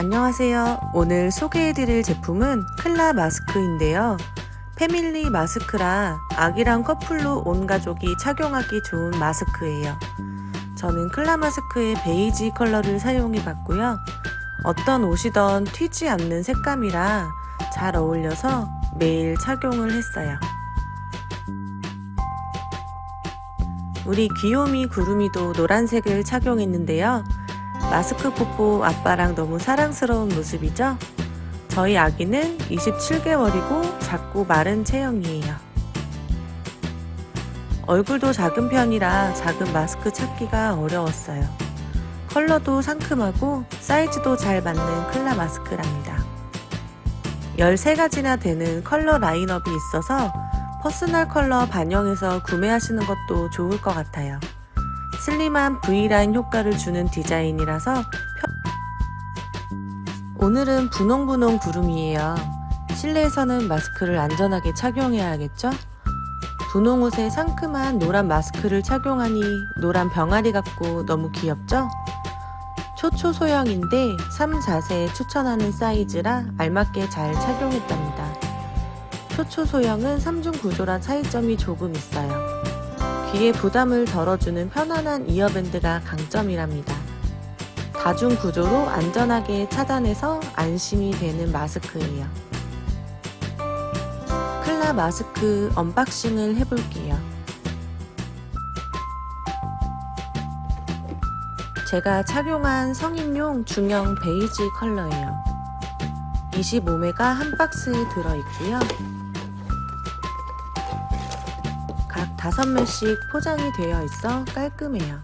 안녕하세요. 오늘 소개해드릴 제품은 클라 마스크인데요. 패밀리 마스크라 아기랑 커플로 온 가족이 착용하기 좋은 마스크예요. 저는 클라 마스크의 베이지 컬러를 사용해 봤고요. 어떤 옷이던 튀지 않는 색감이라 잘 어울려서 매일 착용을 했어요. 우리 귀요미 구름이도 노란색을 착용했는데요. 마스크 뽀뽀 아빠랑 너무 사랑스러운 모습이죠? 저희 아기는 27개월이고 작고 마른 체형이에요. 얼굴도 작은 편이라 작은 마스크 찾기가 어려웠어요. 컬러도 상큼하고 사이즈도 잘 맞는 클라 마스크랍니다. 13가지나 되는 컬러 라인업이 있어서 퍼스널 컬러 반영해서 구매하시는 것도 좋을 것 같아요. 슬림한 V라인 효과를 주는 디자인이라서 편... 오늘은 분홍분홍 구름이에요. 실내에서는 마스크를 안전하게 착용해야겠죠? 분홍 옷에 상큼한 노란 마스크를 착용하니 노란 병아리 같고 너무 귀엽죠? 초초 소형인데 3, 4세에 추천하는 사이즈라 알맞게 잘 착용했답니다. 초초 소형은 3중 구조라 차이점이 조금 있어요. 귀에 부담을 덜어주는 편안한 이어밴드가 강점이랍니다. 다중 구조로 안전하게 차단해서 안심이 되는 마스크예요. 클라 마스크 언박싱을 해볼게요. 제가 착용한 성인용 중형 베이지 컬러예요. 25매가 한 박스에 들어있고요. 각 5매씩 포장이 되어 있어 깔끔해요.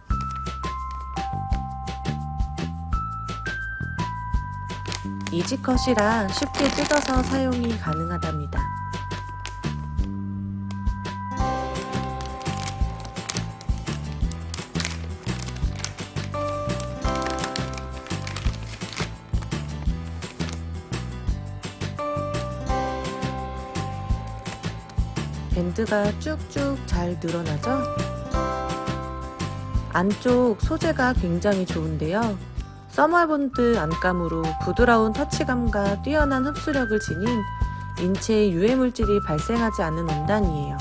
이지컷이라 쉽게 뜯어서 사용이 가능하답니다. 밴드가 쭉쭉 잘 늘어나죠? 안쪽 소재가 굉장히 좋은데요. 써멀본드 안감으로 부드러운 터치감과 뛰어난 흡수력을 지닌 인체에 유해물질이 발생하지 않는 원단이에요.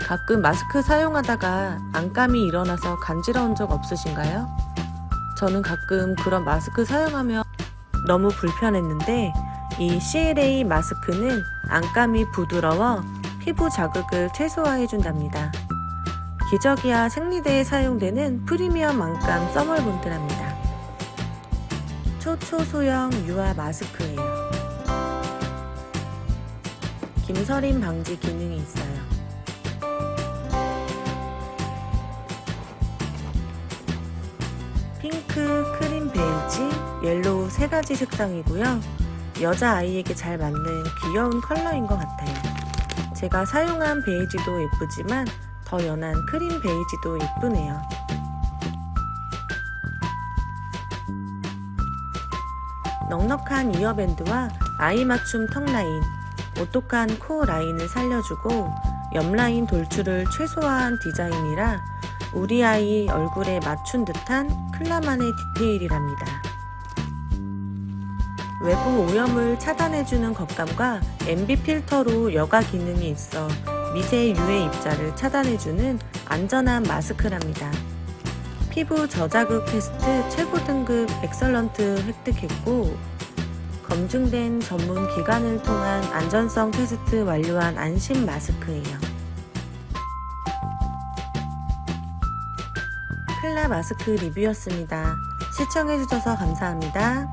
가끔 마스크 사용하다가 안감이 일어나서 간지러운 적 없으신가요? 저는 가끔 그런 마스크 사용하며 너무 불편했는데 이 CLA 마스크는 안감이 부드러워 피부 자극을 최소화해준답니다. 기저귀와 생리대에 사용되는 프리미엄 안감 써멀본드랍니다. 초초소형 유화 마스크예요. 김서림 방지 기능이 있어요. 핑크, 크림 베이지, 옐로우 세 가지 색상이고요. 여자 아이에게 잘 맞는 귀여운 컬러인 것 같아요. 제가 사용한 베이지도 예쁘지만 더 연한 크림 베이지도 예쁘네요. 넉넉한 이어밴드와 아이 맞춤 턱 라인, 오똑한 코 라인을 살려주고 옆 라인 돌출을 최소화한 디자인이라 우리 아이 얼굴에 맞춘 듯한 클라만의 디테일이랍니다. 외부 오염을 차단해주는 겉감과 MB 필터로 여가 기능이 있어 미세 유해 입자를 차단해주는 안전한 마스크랍니다. 피부 저자극 테스트 최고 등급 엑설런트 획득했고 검증된 전문 기관을 통한 안전성 테스트 완료한 안심 마스크예요. 클라 마스크 리뷰였습니다. 시청해주셔서 감사합니다.